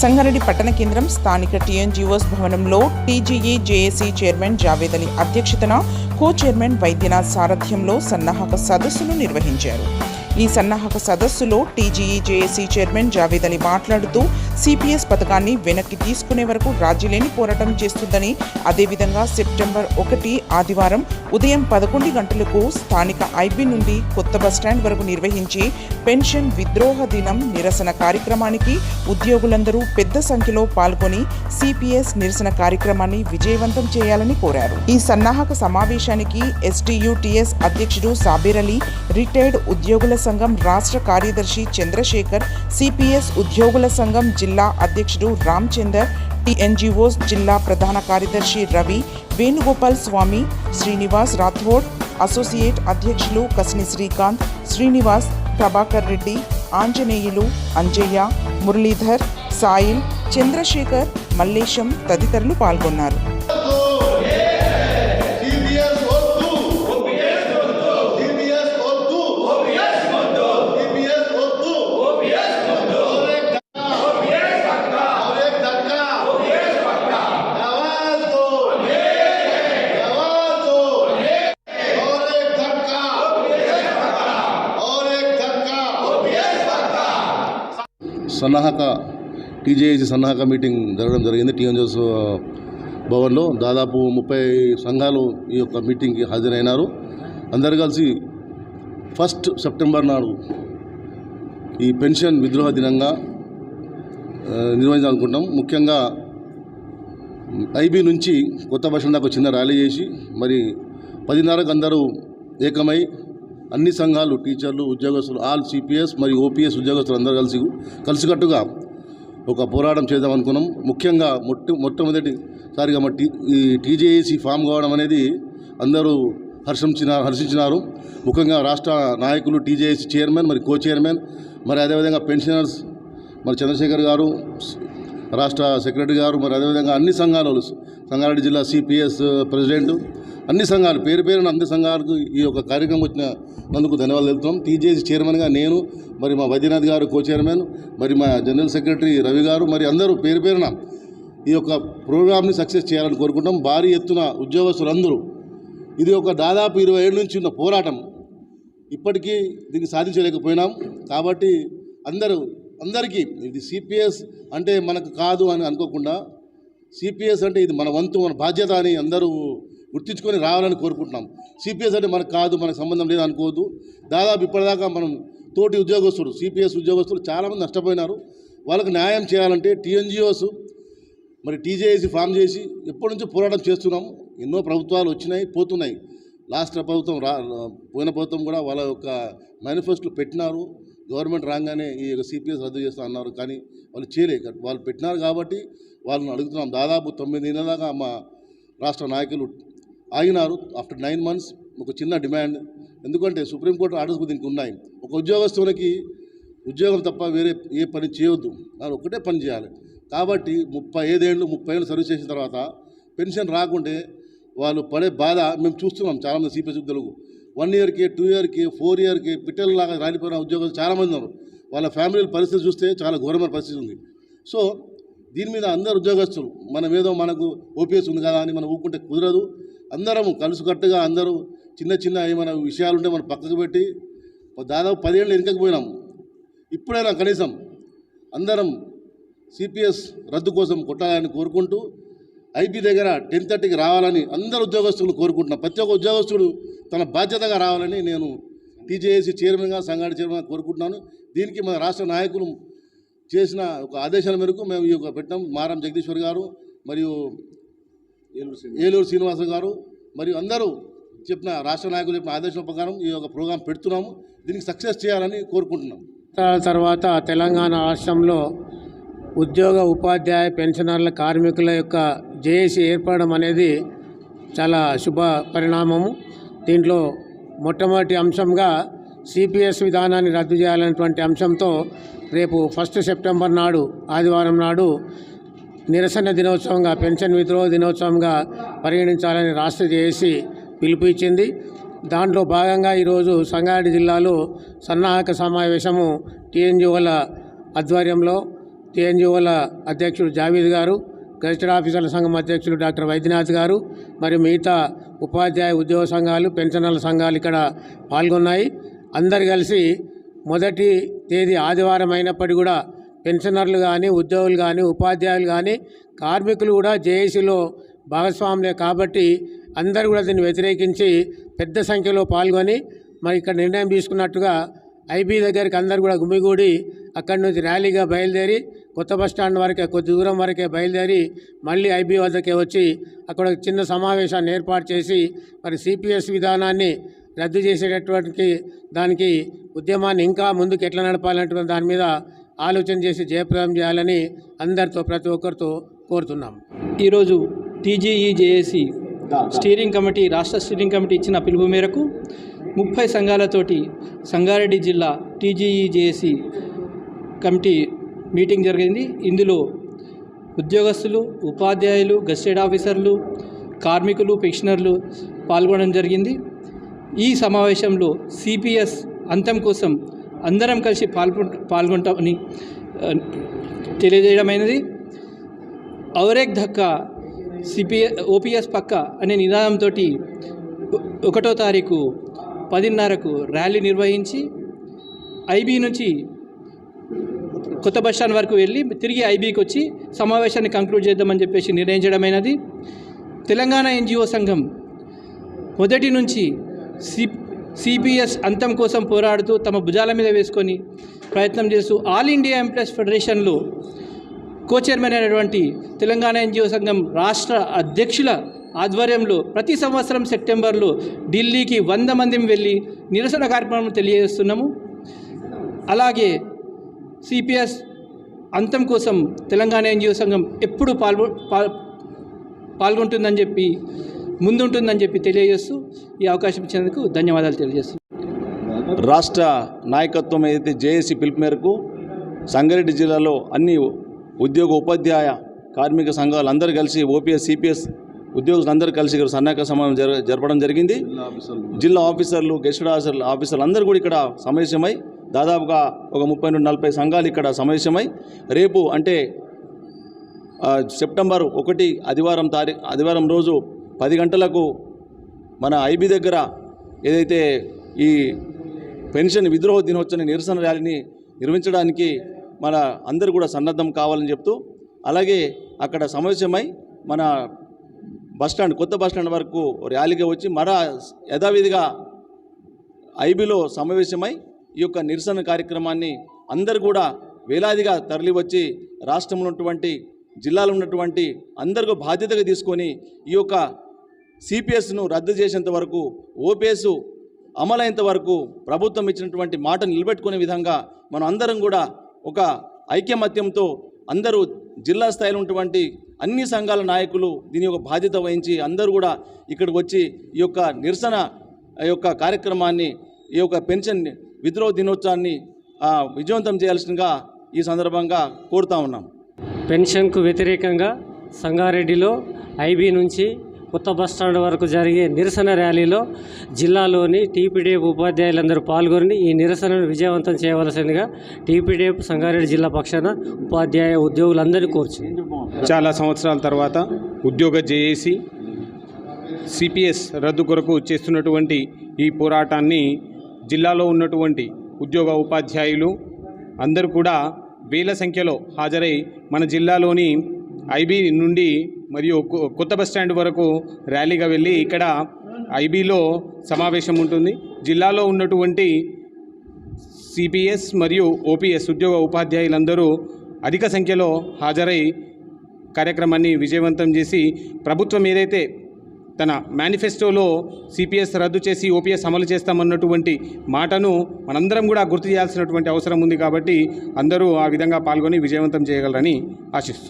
సంగారెడ్డి పట్టణ కేంద్రం స్థానిక టీఎన్జీఓస్ భవనంలో TGE JAC chairman Javed Ali అధ్యక్షతన కో చైర్మన్ వైద్యనాథ్ సారథ్యంలో సన్నాహక సదస్సును నిర్వహించారు. ఈ సన్నాహక సదస్సులో TGE JAC chairman Javed Ali మాట్లాడుతూ సిపిఎస్ పథకాన్ని వెనక్కి తీసుకునే వరకు రాజీలేని పోరాటం చేస్తుందని అదేవిధంగా సెప్టెంబర్ ఒకటి ఆదివారం ఉదయం పదకొండు గంటలకు స్థానిక ఐబీ నుండి కొత్త బస్టాండ్ వరకు నిర్వహించే పెన్షన్ విద్రోహ దినం నిరసన కార్యక్రమానికి ఉద్యోగులందరూ పెద్ద సంఖ్యలో పాల్గొని సిపిఎస్ నిరసన కార్యక్రమాన్ని విజయవంతం చేయాలని కోరారు. ఈ సన్నాహక సమావేశానికి ఎస్టీయూటీఎస్ అధ్యక్షుడు సాబీర్ అలీ రిటైర్డ్ ఉద్యోగుల సంఘం రాష్ట్ర కార్యదర్శి చంద్రశేఖర్ సిపిఎస్ ఉద్యోగుల సంఘం జిల్లా అధ్యక్షుడు రామ్చందర్ టిఎన్జిఓస్ జిల్లా ప్రధాన కార్యదర్శి రవి వేణుగోపాల్ స్వామి శ్రీనివాస్ రాథోడ్ అసోసియేట్ అధ్యక్షులు కసిని శ్రీకాంత్ శ్రీనివాస్ ప్రభాకర్ రెడ్డి ఆంజనేయులు అంజయ్య మురళీధర్ సాయిల్ చంద్రశేఖర్ మల్లేశం తదితరులు పాల్గొన్నారు. సన్నాహక టీజేఏసీ సన్నాహక మీటింగ్ జరగడం జరిగింది. టీఎన్జోస్ భవన్లో దాదాపు ముప్పై సంఘాలు ఈ యొక్క మీటింగ్కి హాజరైనారు. అందరు కలిసి ఫస్ట్ సెప్టెంబర్ నాడు ఈ పెన్షన్ విద్రోహ దినంగా నిర్వహించాలనుకుంటాం ముఖ్యంగా ఐబీ నుంచి కొత్త బస్ దాకా చిన్న ర్యాలీ చేసి మరి పదిన్నరకు అందరూ ఏకమై అన్ని సంఘాలు టీచర్లు ఉద్యోగస్తులు ఆల్ సిపిఎస్ మరియు ఓపీఎస్ ఉద్యోగస్తులు అందరూ కలిసి కలిసికట్టుగా ఒక పోరాటం చేద్దాం అనుకున్నాం. ముఖ్యంగా మొట్ట మొట్టమొదటిసారిగా మా టీ ఈ టీజేఏసీ ఫామ్ కావడం అనేది అందరూ హర్షించిన హర్షించినారు. ముఖ్యంగా రాష్ట్ర నాయకులు టీజేఏసీ చైర్మన్ మరి కో చైర్మన్ మరి అదేవిధంగా పెన్షనర్స్ మరి చంద్రశేఖర్ గారు రాష్ట్ర సెక్రటరీ గారు మరి అదేవిధంగా అన్ని సంఘాలు సంగారెడ్డి జిల్లా సిపిఎస్ ప్రెసిడెంట్ అన్ని సంఘాలు పేరు పేరున అన్ని సంఘాలకు ఈ యొక్క కార్యక్రమం వచ్చిన నందుకు ధన్యవాదాలు తెలుపుతున్నాం. టీజేసీ చైర్మన్గా నేను మరి మా వైద్యనాథ్ గారు కో చైర్మన్ మరి మా జనరల్ సెక్రటరీ రవి గారు మరి అందరూ పేరు పేరున ఈ యొక్క ప్రోగ్రామ్ని సక్సెస్ చేయాలని కోరుకుంటాం భారీ ఎత్తున ఉద్యోగస్తులందరూ ఇది ఒక దాదాపు ఇరవై ఏళ్ళ నుంచి ఉన్న పోరాటం. ఇప్పటికీ దీన్ని సాధించలేకపోయినాం. కాబట్టి అందరూ అందరికీ ఇది సిపిఎస్ అంటే మనకు కాదు అని అనుకోకుండా సిపిఎస్ అంటే ఇది మన వంతు మన బాధ్యత అని అందరూ గుర్తించుకొని రావాలని కోరుకుంటున్నాం. సిపిఎస్ అంటే మనకు కాదు మనకు సంబంధం లేదు అనుకోవద్దు. దాదాపు ఇప్పటిదాకా మనం తోటి ఉద్యోగస్తులు సిపిఎస్ ఉద్యోగస్తులు చాలామంది నష్టపోయినారు. వాళ్ళకి న్యాయం చేయాలంటే టీఎన్జిఓస్ మరి టీజేఏసీ ఫామ్ చేసి ఎప్పటి నుంచో పోరాటం చేస్తున్నాం ఎన్నో ప్రభుత్వాలు వచ్చినాయి పోతున్నాయి. లాస్ట్ ప్రభుత్వం రా పోయిన ప్రభుత్వం కూడా వాళ్ళ యొక్క మేనిఫెస్టో పెట్టినారు. గవర్నమెంట్ రాగానే ఈ యొక్క సిపిఎస్ రద్దు చేస్తా అన్నారు. కానీ వాళ్ళు చేయలేక వాళ్ళు పెట్టినారు కాబట్టి వాళ్ళని అడుగుతున్నాం. దాదాపు తొమ్మిది నెలల దాకా మా రాష్ట్ర నాయకులు ఆగినారు. ఆఫ్టర్ నైన్ మంత్స్ ఒక చిన్న డిమాండ్ ఎందుకంటే సుప్రీంకోర్టు ఆర్డర్స్ దీనికి ఉన్నాయి. ఒక ఉద్యోగస్తునికి ఉద్యోగం తప్ప వేరే ఏ పని చేయొద్దు. వాళ్ళు ఒకటే పని చేయాలి. కాబట్టి ముప్పై ఐదేళ్ళు ముప్పై ఏళ్ళు సర్వీస్ చేసిన తర్వాత పెన్షన్ రాకుంటే వాళ్ళు పడే బాధ మేము చూస్తున్నాం. చాలామంది సిపిఎస్ ఉద్యోగులు వన్ ఇయర్కి టూ ఇయర్కి ఫోర్ ఇయర్కి పిట్టల్లాగా రాలిపోయిన ఉద్యోగులు చాలామంది ఉన్నారు. వాళ్ళ ఫ్యామిలీ పరిస్థితి చూస్తే చాలా ఘోరమైన పరిస్థితి ఉంది. సో దీని మీద అందరు ఉద్యోగస్తులు మనం ఏదో మనకు ఓపీఎస్ ఉంది కదా అని మనం ఊపుకుంటే కుదరదు. అందరం కలుసుకట్టుగా అందరూ చిన్న చిన్న ఏమైనా విషయాలు ఉంటే మనం పక్కకు పెట్టి దాదాపు పదేళ్ళు పోయినాం ఇప్పుడైనా కనీసం అందరం సిపిఎస్ రద్దు కోసం కొట్టాలని కోరుకుంటూ ఐపీ దగ్గర టెన్ థర్టీకి రావాలని అందరు ఉద్యోగస్తులు కోరుకుంటున్నాం. ప్రతి ఒక్క ఉద్యోగస్తుడు తన బాధ్యతగా రావాలని నేను టీజేఏసీ చైర్మన్గా సంఘాటి చైర్మన్గా కోరుకుంటున్నాను. దీనికి మన రాష్ట్ర నాయకులు చేసిన ఒక ఆదేశాల మేరకు మేము ఈ యొక్క పెట్టాం మారం జగదీశ్వర్ గారు మరియు ఏలూరు శ్రీనివాస గారు. మరియు అందరూ చెప్పిన రాష్ట్ర నాయకులు చెప్పిన ఆదేశాల ప్రకారం ఈ యొక్క ప్రోగ్రాం పెడుతున్నాము. దీనికి సక్సెస్ చేయాలని కోరుకుంటున్నాం తర్వాత తెలంగాణ రాష్ట్రంలో ఉద్యోగ ఉపాధ్యాయ పెన్షనర్ల కార్మికుల యొక్క జేఏసీ ఏర్పడడం అనేది చాలా శుభ పరిణామము. దీంట్లో మొట్టమొదటి అంశంగా సిపిఎస్ విధానాన్ని రద్దు చేయాలనేటువంటి అంశంతో రేపు ఫస్ట్ సెప్టెంబర్ నాడు ఆదివారం నాడు నిరసన దినోత్సవంగా పెన్షన్ విద్రోహ దినోత్సవంగా పరిగణించాలని రాష్ట్ర జేఏసీ పిలుపు ఇచ్చింది దాంట్లో భాగంగా ఈరోజు సంగారెడ్డి జిల్లాలో సన్నాహక సమావేశము టీఎన్జిఓల ఆధ్వర్యంలో టీఎన్జిఓల అధ్యక్షుడు జావీద్ గారు గజిటెడ్ ఆఫీసర్ల సంఘం అధ్యక్షులు డాక్టర్ వైద్యనాథ్ గారు మరియు మిగతా ఉపాధ్యాయ ఉద్యోగ సంఘాలు పెన్షనర్ల సంఘాలు ఇక్కడ పాల్గొన్నాయి. అందరు కలిసి మొదటి తేదీ ఆదివారం అయినప్పటికీ కూడా పెన్షనర్లు కానీ ఉద్యోగులు కానీ ఉపాధ్యాయులు కానీ కార్మికులు కూడా జేఏసీలో భాగస్వాములే కాబట్టి అందరూ కూడా దీన్ని వ్యతిరేకించి పెద్ద సంఖ్యలో పాల్గొని మరి ఇక్కడ నిర్ణయం తీసుకున్నట్టుగా ఐబీ దగ్గరికి అందరు కూడా గుమిగూడి అక్కడి నుంచి ర్యాలీగా బయలుదేరి కొత్త బస్టాండ్ వరకే కొద్ది దూరం వరకే బయలుదేరి మళ్ళీ ఐబీ వద్దకే వచ్చి అక్కడ ఒక చిన్న సమావేశాన్ని ఏర్పాటు చేసి మరి సిపిఎస్ విధానాన్ని రద్దు చేసేటటువంటి దానికి ఉద్యమాన్ని ఇంకా ముందుకు ఎట్లా నడపాలనేటువంటి దాని మీద ఆలోచన చేసి జయప్రదం చేయాలని అందరితో ప్రతి ఒక్కరితో కోరుతున్నాం. ఈరోజు టీజీఈజేఏసీ స్టీరింగ్ కమిటీ రాష్ట్ర స్టీరింగ్ కమిటీ ఇచ్చిన పిలుపు మేరకు ముప్పై సంఘాలతోటి సంగారెడ్డి జిల్లా టీజీఈజేఏసీ కమిటీ మీటింగ్ జరిగింది. ఇందులో ఉద్యోగస్తులు ఉపాధ్యాయులు గస్టెడ్ ఆఫీసర్లు కార్మికులు పెన్షనర్లు పాల్గొనడం జరిగింది. ఈ సమావేశంలో సిపిఎస్ అంతం కోసం అందరం కలిసి పాల్గొ పాల్గొంటామని తెలియజేయడమైనది. ఔరేక్ ధక్కా సిపిఎ ఓపీఎస్ పక్క అనే నినాదంతో ఒకటో తారీఖు పదిన్నరకు ర్యాలీ నిర్వహించి ఐబీ నుంచి కొత్త బస్ స్టాండ్ వరకు వెళ్ళి తిరిగి ఐబీకి వచ్చి సమావేశాన్ని కంక్లూడ్ చేద్దామని చెప్పేసి నిర్ణయించడమైనది. తెలంగాణ ఎన్జిఓ సంఘం మొదటి నుంచి సి సిపిఎస్ అంతం కోసం పోరాడుతూ తమ భుజాల మీద వేసుకొని ప్రయత్నం చేస్తూ ఆల్ ఇండియా ఎంప్లాయీస్ ఫెడరేషన్లో కో చైర్మన్ అయినటువంటి తెలంగాణ ఎన్జిఓ సంఘం రాష్ట్ర అధ్యక్షుల ఆధ్వర్యంలో ప్రతి సంవత్సరం సెప్టెంబర్లో ఢిల్లీకి వంద మంది వెళ్ళి నిరసన కార్యక్రమం తెలియజేస్తున్నాము. అలాగే సిపిఎస్ అంతం కోసం తెలంగాణ ఎన్జిఓ సంఘం ఎప్పుడు పాల్గొ పాల్- పాల్గొంటుందని చెప్పి ముందుంటుందని చెప్పి తెలియజేస్తూ ఈ అవకాశం ఇచ్చినందుకు ధన్యవాదాలు తెలియజేస్తున్నాను. రాష్ట్ర నాయకత్వం ఏదైతే జేఏసీ పిలుపు మేరకు సంగారెడ్డి జిల్లాలో అన్ని ఉద్యోగ ఉపాధ్యాయ కార్మిక సంఘాలు అందరూ కలిసి ఓపీఎస్ సిపిఎస్ ఉద్యోగులందరూ కలిసి ఇక్కడ సన్నాహక సమావేశం జర జరపడం జరిగింది. జిల్లా ఆఫీసర్లు గెస్టెడ్ ఆఫీసర్లు ఆఫీసర్లు అందరూ కూడా ఇక్కడ సమావేశమై దాదాపుగా ఒక ముప్పై నుండి నలభై సంఘాలు ఇక్కడ సమావేశమై రేపు అంటే సెప్టెంబర్ ఒకటి ఆదివారం తారీఖు ఆదివారం రోజు పది గంటలకు మన ఐబీ దగ్గర ఏదైతే ఈ పెన్షన్ విద్రోహ దినోత్సవ నిరసన ర్యాలీని నిర్వహించడానికి మన అందరూ కూడా సన్నద్ధం కావాలని చెప్తూ అలాగే అక్కడ సమావేశమై మన బస్టాండ్ కొత్త బస్టాండ్ వరకు ర్యాలీగా వచ్చి మర యథావిధిగా ఐబీలో సమావేశమై ఈ యొక్క నిరసన కార్యక్రమాన్ని అందరూ కూడా వేలాదిగా తరలివచ్చి రాష్ట్రంలో ఉన్నటువంటి జిల్లాలో ఉన్నటువంటి అందరికీ బాధ్యతగా తీసుకొని ఈ యొక్క సిపిఎస్ను రద్దు చేసేంత వరకు ఓపీఎస్ అమలైనంత వరకు ప్రభుత్వం ఇచ్చినటువంటి మాట నిలబెట్టుకునే విధంగా మనం అందరం కూడా ఒక ఐక్యమత్యంతో అందరూ జిల్లా స్థాయిలో ఉన్నటువంటి అన్ని సంఘాల నాయకులు దీని యొక్క బాధ్యత వహించి అందరూ కూడా ఇక్కడికి వచ్చి ఈ యొక్క నిరసన ఈ యొక్క కార్యక్రమాన్ని ఈ యొక్క పెన్షన్ విద్రోహ దినోత్సవాన్ని విజయవంతం చేయాల్సిందిగా ఈ సందర్భంగా కోరుతా ఉన్నాం. పెన్షన్కు వ్యతిరేకంగా సంగారెడ్డిలో ఐబీ నుంచి కొత్త బస్టాండ్ వరకు జరిగే నిరసన ర్యాలీలో జిల్లాలోని టీపీడీఎఫ్ ఉపాధ్యాయులందరూ పాల్గొని ఈ నిరసనను విజయవంతం చేయవలసిందిగా టీపీడీఎఫ్ సంగారెడ్డి జిల్లా పక్షాన ఉపాధ్యాయ ఉద్యోగులందరినీ కోర్చు చాలా సంవత్సరాల తర్వాత ఉద్యోగ జేఏసీ సిపిఎస్ రద్దు కొరకు చేస్తున్నటువంటి ఈ పోరాటాన్ని జిల్లాలో ఉన్నటువంటి ఉద్యోగ ఉపాధ్యాయులు అందరూ కూడా వేల సంఖ్యలో హాజరై మన జిల్లాలోని ఐబీ నుండి మరియు కొ- కొత్త బస్ స్టాండ్ వరకు ర్యాలీగా వెళ్ళి ఇక్కడ ఐబీలో సమావేశం ఉంటుంది. జిల్లాలో ఉన్నటువంటి సిపిఎస్ మరియు ఓపీఎస్ ఉద్యోగ ఉపాధ్యాయులందరూ అధిక సంఖ్యలో హాజరై కార్యక్రమాన్ని విజయవంతం చేసి ప్రభుత్వం ఏదైతే తన మేనిఫెస్టోలో సిపిఎస్ రద్దు చేసి ఓపీఎస్ అమలు చేస్తామన్నటువంటి మాటను మనందరం కూడా గుర్తు చేయాల్సినటువంటి అవసరం ఉంది కాబట్టి అందరూ ఆ విధంగా పాల్గొని విజయవంతం చేయగలరని ఆశిస్తున్నాను